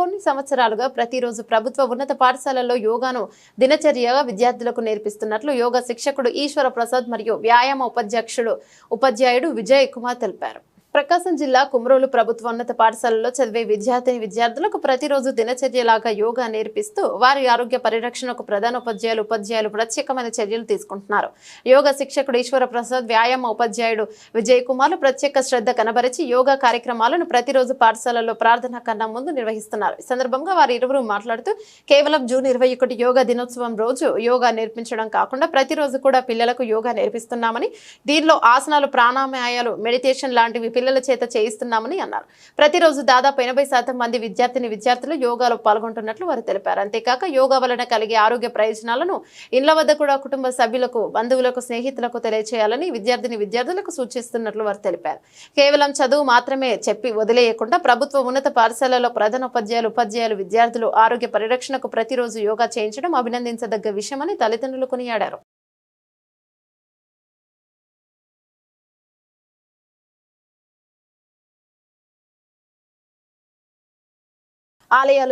కొన్ని సంవత్సరాలుగా ప్రతిరోజు ప్రభుత్వ ఉన్నత పాఠశాలల్లో యోగాను దినచర్యగా విద్యార్థులకు నేర్పిస్తున్నట్లు యోగా శిక్షకుడు ఈశ్వర ప్రసాద్ మరియు వ్యాయామ ఉపాధ్యక్షుడు ఉపాధ్యాయుడు విజయ్ కుమార్ తెలిపారు. ప్రకాశం జిల్లా కుమ్రోలు ప్రభుత్వ ఉన్నత పాఠశాలలో చదివే విద్యార్థిని విద్యార్థులకు ప్రతిరోజు దినచర్యలాగా యోగా నేర్పిస్తూ వారి ఆరోగ్య పరిరక్షణకు ప్రధాన ఉపాధ్యాయులు ఉపాధ్యాయులు ప్రత్యేకమైన చర్యలు తీసుకుంటున్నారు. యోగా శిక్షకుడు ఈశ్వర ప్రసాద్ వ్యాయామ ఉపాధ్యాయుడు విజయ్ కుమార్లు ప్రత్యేక శ్రద్ధ కనబరిచి యోగా కార్యక్రమాలను ప్రతిరోజు పాఠశాలలో ప్రార్థన కన్నా ముందు నిర్వహిస్తున్నారు. ఈ సందర్భంగా వారు ఇరువురు మాట్లాడుతూ కేవలం జూన్ ఇరవై ఒకటి యోగా దినోత్సవం రోజు యోగా నేర్పించడం కాకుండా ప్రతిరోజు కూడా పిల్లలకు యోగా నేర్పిస్తున్నామని దీనిలో ఆసనాలు ప్రాణాయామాలు మెడిటేషన్ లాంటివి పిల్లల చేత చేయిస్తున్నామని అన్నారు. ప్రతిరోజు దాదాపు ఎనభై శాతం మంది విద్యార్థిని విద్యార్థులు యోగాలో పాల్గొంటున్నట్లు వారు తెలిపారు. అంతేకాక యోగా వలన కలిగే ఆరోగ్య ప్రయోజనాలను ఇళ్ళ వద్ద కూడా కుటుంబ సభ్యులకు బంధువులకు స్నేహితులకు తెలియచేయాలని విద్యార్థిని విద్యార్థులకు సూచిస్తున్నట్లు వారు తెలిపారు. కేవలం చదువు మాత్రమే చెప్పి వదిలేయకుండా ప్రభుత్వ ఉన్నత పాఠశాలలో ప్రధాన ఉపాధ్యాయులు ఉపాధ్యాయులు విద్యార్థులు ఆరోగ్య పరిరక్షణకు ప్రతిరోజు యోగా చేయించడం అభినందించదగ్గ విషయమని తల్లిదండ్రులు కొనియాడారు. Aleluia.